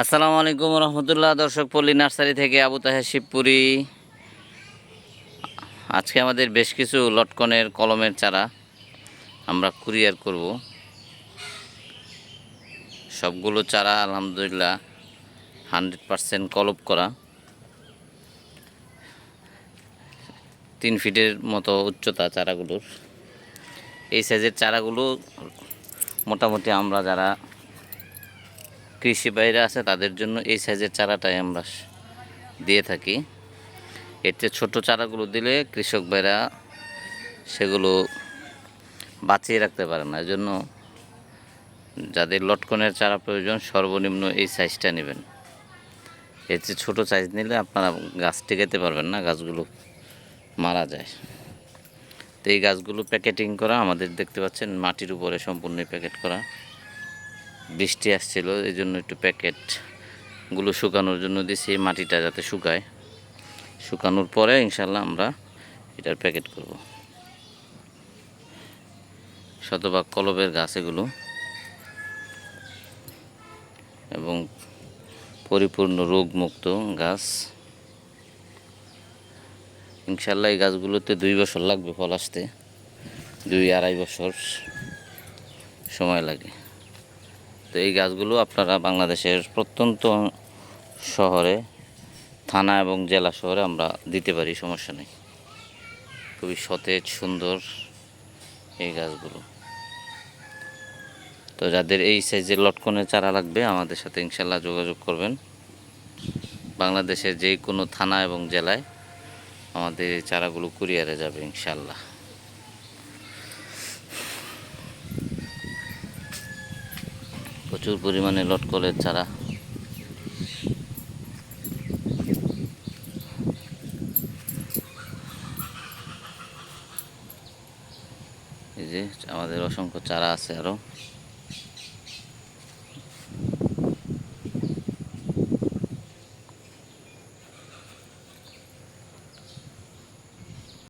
আসসালামু আলাইকুম রহমতুল্লাহ, দর্শক পল্লী নার্সারি থেকে আবু তাহের শিবপুরি। আজকে আমাদের বেশ কিছু লটকনের কলমের চারা আমরা কুরিয়ার করব। সবগুলো চারা আলহামদুলিল্লাহ হান্ড্রেড পারসেন্ট কলপ করা। তিন ফিটের মতো উচ্চতা চারাগুলোর। এই সাইজের চারাগুলো মোটামুটি আমরা যারা কৃষি বাইরে আছে, তাদের জন্য এই সাইজের চারাটাই আমরা দিয়ে থাকি। চেয়ে ছোটো চারাগুলো দিলে কৃষক ভাইরা সেগুলো বাঁচিয়ে রাখতে পারে না। এজন্য যাদের লটকনের চারা প্রয়োজন, সর্বনিম্ন এই সাইজটা নেবেন। এর চেয়ে ছোটো সাইজ নিলে আপনারা গাছ টিকাতে পারবেন না, গাছগুলো মারা যায়। তো এই গাছগুলো প্যাকেটিং করা, আমাদের দেখতে পাচ্ছেন মাটির উপরে সম্পূর্ণ প্যাকেট করা। বৃষ্টি আসছিল এই জন্য একটু প্যাকেটগুলো শুকানোর জন্য দিছি, মাটিটা যাতে শুকায়। শুকানোর পরে ইনশাল্লাহ আমরা এটার প্যাকেট করব। শতভাগ কলবের গাছ এগুলো। এবং পরিপূর্ণ রোগমুক্ত গাছ। ইনশাল্লাহ এই গাছগুলোতে দুই বছর লাগবে ফল আসতে। দুই আড়াই বছর সময় লাগে। তো এই গাছগুলো আপনারা বাংলাদেশের প্রত্যন্ত শহরে, থানা এবং জেলা শহরে আমরা দিতে পারি, সমস্যা নেই। খুবই সতেজ, সুন্দর এই গাছগুলো। তো যাদের এই সাইজের লটকনের চারা লাগবে, আমাদের সাথে ইনশাল্লাহ যোগাযোগ করবেন। বাংলাদেশের যে কোনো থানা এবং জেলায় আমাদের এই চারাগুলো কুরিয়ারে যাবে ইনশাল্লাহ প্রচুর পরিমাণে লটকলের চারা। এই যে আমাদের অসংখ্য চারা আছে আরও